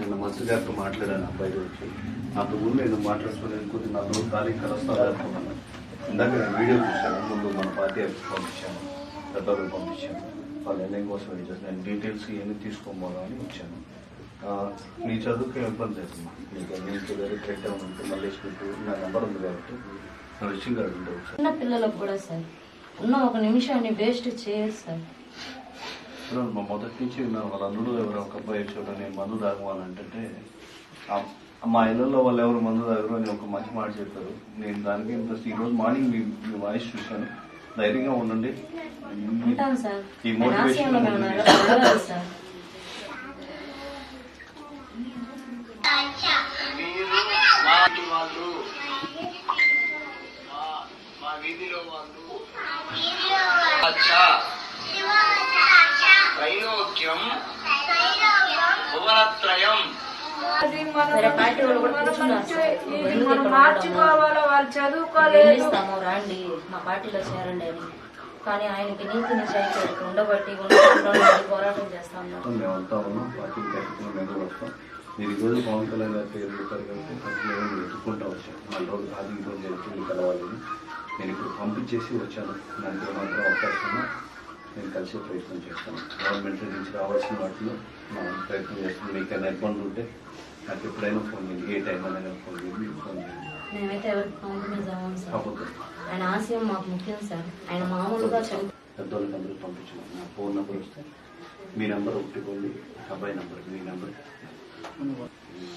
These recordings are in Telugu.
నేను మంత్రి గారితో మాట్లాడాను అబ్బాయి గురించి. అంతకు ముందు నేను మాట్లాడుకునేది కొద్ది నా రోజు ఖాళీ కలుస్తాను అనుకున్నాను ఇందాక నేను వీడియో చూశాను ముందు మన పార్టీ పంపించాను పెద్దలు పంపించాను. వాళ్ళు ఎన్ఐ కోసం వెయిట్ చేస్తాను నేను డీటెయిల్స్ ఏమి తీసుకోబోదా అని వచ్చాను. ఆ, నీ చదువుకి ఇబ్బంది అవుతుంది నీకు ఎన్ఐకి వేరే కరెక్ట్ ఉంటే మళ్ళీ పెట్టు నా నెంబర్ ఉంది కాబట్టి నా విషయం గారు చిన్న పిల్లలకు కూడా సార్ ఉన్న ఒక నిమిషాన్ని వేస్ట్ చేయరు సార్. ఇప్పుడు మా మొదటి నుంచి నా వాళ్ళ అల్లుడు ఎవరో ఒక అబ్బాయి వచ్చాడు నేను మందు తాగవాలంటే మా ఇళ్ళల్లో వాళ్ళు ఎవరు మందు తాగరు అని ఒక మంచి మాట చెప్పారు. నేను దానికి ఇంట్రెస్ట్ ఈ రోజు మార్నింగ్ మీ మీ వాయిస్ చూశాను. ధైర్యంగా ఉండండి. ఈ మోటివేషన్ మా వీధిలో వాళ్ళు. భువనత్రయం. మార్చుకోవాలో? వాళ్ళు? చదువుకోలేదు. రండి మా పార్టీలో చేరండి అని. కానీ ఆయనకి నీతి నిజాయితీ ఉండబట్టి పోరాటం చేస్తా మేమంతా ఉన్నాం. పార్టీ కార్యక్రమం మీరు పవన్ కళ్యాణ్ గారి పేరు చెప్పారు కాబట్టి ప్రతి రోజు వెతుక్కుంటూ వచ్చాను నాలుగు రోజులు అది ఈ రోజు వెతుకుని కలవాలని నేను ఇప్పుడు పంపించేసి వచ్చాను. దానికి మాత్రం అవకాశం నేను కలిసే ప్రయత్నం చేస్తాను. గవర్నమెంట్ నుంచి రావాల్సిన వాటిలో మనం ప్రయత్నం చేస్తాం. మీకు ఏమైనా ఇబ్బంది ఉంటే నాకు ఎప్పుడైనా ఫోన్ చేయండి. ఏ టైం అయినా ఫోన్ చేయండి. ఫోన్ చేయండి. మేమైతే ఎవరికి కాంప్రమైజ్ అవ్వం సార్. కాకపోతే ఆయన ఆశయం మాకు ముఖ్యం సార్. ఆయన మామూలుగా చదువు పెద్దవాళ్ళకి అందరూ పంపించమని. నా ఫోన్ నెంబర్ వస్తే మీ నెంబర్ ఒప్పుకోండి అబ్బాయి నెంబర్ మీ నెంబర్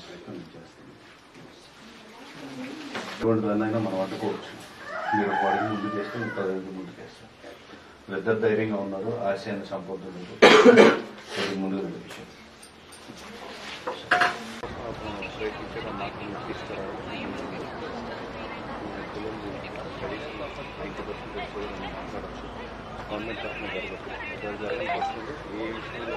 ప్రయత్నం చేస్తాను. ఎటువంటి దాన్నైనా మనం అడ్డుకోవచ్చు మీరు ఒక అడుగు ముందు చేస్తే ఇంకో అడుగు ముందుకు వేస్తారు పెద్ద ధైర్యంగా ఉన్నారు. ఆశయాన్ని సంపొందున్నారు అది ముందుకు వెళ్ళే గవర్నమెంట్ తరఫున జరగదు ఏ విషయంలో